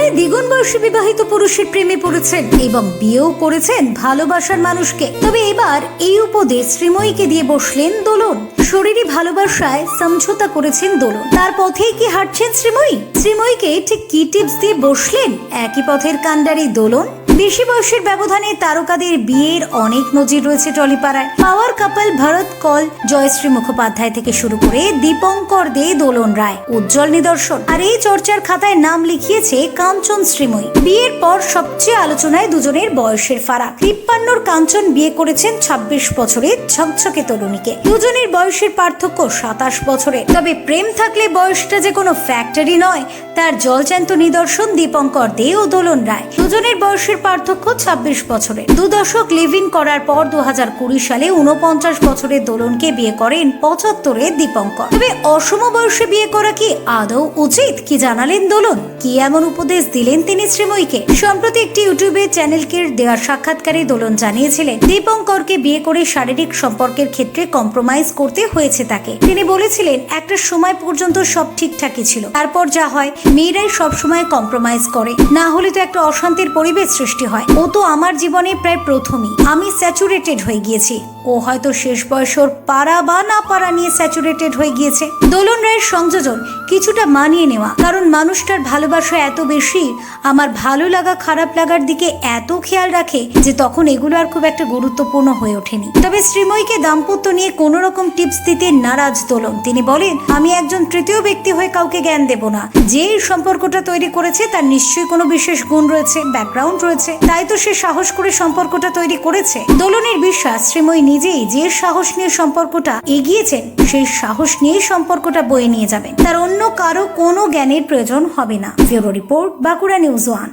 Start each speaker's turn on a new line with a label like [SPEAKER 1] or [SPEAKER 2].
[SPEAKER 1] যেখানে দ্বিগুণ বয়সে বিবাহিত পুরুষের প্রেমে পড়েছেন এবং বিয়েও করেছেন ভালোবাসার মানুষকে। তবে এবার এই উপদেশ শ্রীময়ীকে দিয়ে বসলেন দোলন। শরীরী ভালোবাসায় সমঝোতা করেছেন দোলন। তার পথেই কি হাঁটছেন শ্রীময়ী? শ্রীময়ীকে ঠিক কি টিপস দিয়ে বসলেন? একই পথের কাণ্ডারি দোলন? বেশি বয়সের ব্যবধানে তারকাদের বিয়ের অনেক নজির রয়েছে টলিপাড়ায়। পাওয়ার কাপল ভরত কল জয়শ্রী মুখোপাধ্যায় থেকে শুরু করে দীপঙ্কর দে দোলন রায় উজ্জ্বল নিদর্শন। আর এই চর্চার খাতায় নাম লিখিয়েছে কাঞ্চন শ্রীময়ী। বিয়ের পর সবচেয়ে আলোচনায় দুজনের বয়সের ফারাক। তিপ্পান্নর কাঞ্চন বিয়ে করেছেন ছাব্বিশ বছরের ঝকঝকে তরুণীকে। দুজনের বয়সের পার্থক্য সাতাশ বছরের। তবে প্রেম থাকলে বয়সটা যে কোনো ফ্যাক্টরি নয়। তার জলজ্যান্ত নিদর্শন দীপঙ্কর দে ও দোলন রায়। দুজনের বয়সের পার্থক্য ছাব্বিশ বছরের। দু দশক লিভ ইন করার পর দু সালে উনপঞ্চাশ বছরের দোলনকে বিয়ে করেন পঁচাত্তরের দীপঙ্কর। তবে অসম বয়সে বিয়ে করা কি আদৌ উচিত? কি জানালেন দোলন? কি এমন উপদেশ দিলেন তিনি শ্রীময়ীকে? সম্প্রতি একটি ইউটিউবে চ্যানেলকে দেওয়া সাক্ষাৎকারে দোলন জানিয়েছিলেন, দীপঙ্করকে বিয়ে করে শারীরিক সম্পর্কের ক্ষেত্রে কম্প্রোমাইজ করতে হয়েছে তাকে। তিনি বলেছিলেন, একটা সময় পর্যন্ত সব ঠিকঠাকই ছিল। তারপর যা হয়, মেয়েরাই সব সময় কম্প্রোমাইজ করে। না হলে তো একটা অশান্তির পরিবেশ সৃষ্টি হয়। ও তো আমার জীবনে প্রায় প্রথমই। আমি স্যাচুরেটেড হয়ে গিয়েছি। ও হয়তো শেষ বয়স ওর পারা বা না পারা নিয়ে স্যাচুরেটেড হয়ে গিয়েছে। দোলন রায়ের সংযোজন কিছুটা মানিয়ে নেওয়া, কারণ মানুষটার ভালোবাসা এত বেশি, আমার ভালো লাগা, খারাপ লাগার দিকে এত খেয়াল রাখে যে তখন এগুলো আর খুব একটা গুরুত্বপূর্ণ হয়ে ওঠেনি। তবে শ্রীময়ীকে দাম্পত্য নিয়ে কোনো রকম টিপস দিতে নারাজ দোলন। তিনি বলেন, আমি একজন তৃতীয় ব্যক্তি হয়ে কাউকে জ্ঞান দেব না। যে সম্পর্কটা তৈরি করেছে তার নিশ্চয়ই কোনো বিশেষ গুণ রয়েছে ব্যাকগ্রাউন্ড রয়েছে। তাই তো সে সাহস করে সম্পর্কটা তৈরি করেছে। দোলনের বিশ্বাস শ্রীময়ী নিজেই যে সাহস নিয়ে সম্পর্কটা এগিয়েছেন, সেই সাহস নিয়ে সম্পর্কটা বয়ে নিয়ে যাবেন। তার অন্য কারও কোনো জ্ঞানের প্রয়োজন হবে না। Bureau report, Bankura news one.